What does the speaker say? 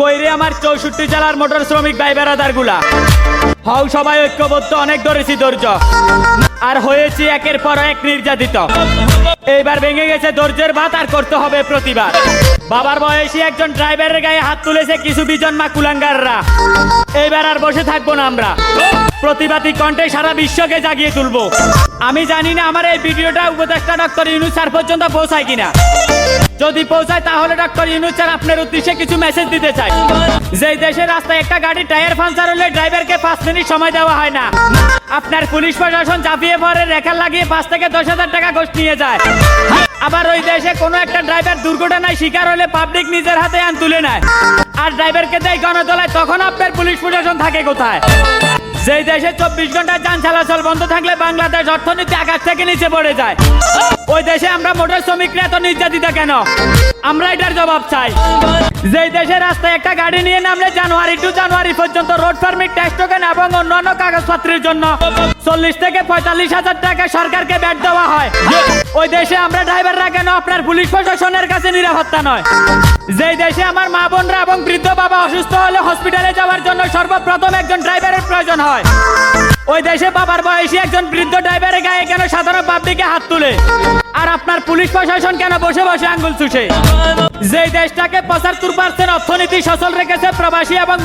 কইরে আমার চৌষট্টি জেলার মোটর শ্রমিক ভাই বেড়াদারগুলা হও, সবাই ঐক্যবদ্ধ, অনেক ধরেছি ধৈর্য। আর হয়েছি একের পর এক নির্যাতিত। এইবার ভেঙে গেছে ধৈর্যের ভাত আর করতে হবে প্রতিবাদ। বাবার বয়সী একজন ড্রাইভারের গায়ে হাত তুলেছে কিছু বিজন মা কুলাঙ্গাররা। এইবার আর বসে থাকব না আমরা। প্রতিবাদী কণ্ঠে সারা বিশ্বকে জাগিয়ে তুলবো। আমি জানি না আমার এই ভিডিওটা উপদেষ্টা ডক্টর ইউনুস স্যার পর্যন্ত পৌঁছায় কিনা। যদি পৌঁছায় তাহলে ডক্টর ইউনুস স্যার আপনার উদ্দেশ্যে কিছু মেসেজ দিতে চাই যে দেশের রাস্তায় একটা গাড়ি টায়ার পাঞ্চার হলে ড্রাইভারকে পাঁচ মিনিট সময় দেওয়া হয় না। আপনার পুলিশ প্রশাসন চাপিয়ে পরে রেখা লাগিয়ে পাঁচ থেকে দশ হাজার টাকা ঘোষ নিয়ে যায়। আবার ওই দেশে কোনো একটা ড্রাইভার দুর্ঘটনায় শিকার হলে পাবলিক নিজের হাতে আন তুলে নেয়। আর ড্রাইভারকে দেয় গণতলায় তখন আপনার পুলিশ প্রশাসন থাকে কোথায়? যেই দেশে চব্বিশ ঘণ্টা যান চলাচল বন্ধ থাকলে বাংলাদেশ অর্থনীতি আকাশ থেকে নিচে পড়ে যায়। ওই দেশে আমরা মোটর শ্রমিকরা এত নির্যাতিত কেন? আমরা এটার জবাব চাই। যেই দেশে রাস্তায় একটা গাড়ি নিয়ে নামলে জানুয়ারি টু জানুয়ারি পর্যন্ত রোড পারমিট ট্যাক্স টোকেন এবং অন্যান্য কাগজপত্রের জন্য চল্লিশ থেকে পঁয়তাল্লিশ হাজার টাকা সরকারকে ব্যাট দেওয়া হয়। ওই দেশে আমরা ড্রাইভাররা কেন আপনার পুলিশ প্রশাসনের কাছে নিরাপত্তা নয়? যেই দেশে আমার মা বোনরা এবং বৃদ্ধ বাবা অসুস্থ হলে হসপিটালে যাওয়ার জন্য সর্বপ্রথম একজন ড্রাইভারের প্রয়োজন হয়। ওই দেশে বাবার বয়সী একজন বৃদ্ধ ড্রাইভারের গায়ে কেন সাধারণ পাবলিকে হাত তুলে? আর আপনার পুলিশ প্রশাসন কেন বসে বসে আঙ্গুল চুষে? যে দেশটাকে পঁচাত্তর পার্সেন্ট অর্থনীতি সচল রেখেছে প্রবাসী এবং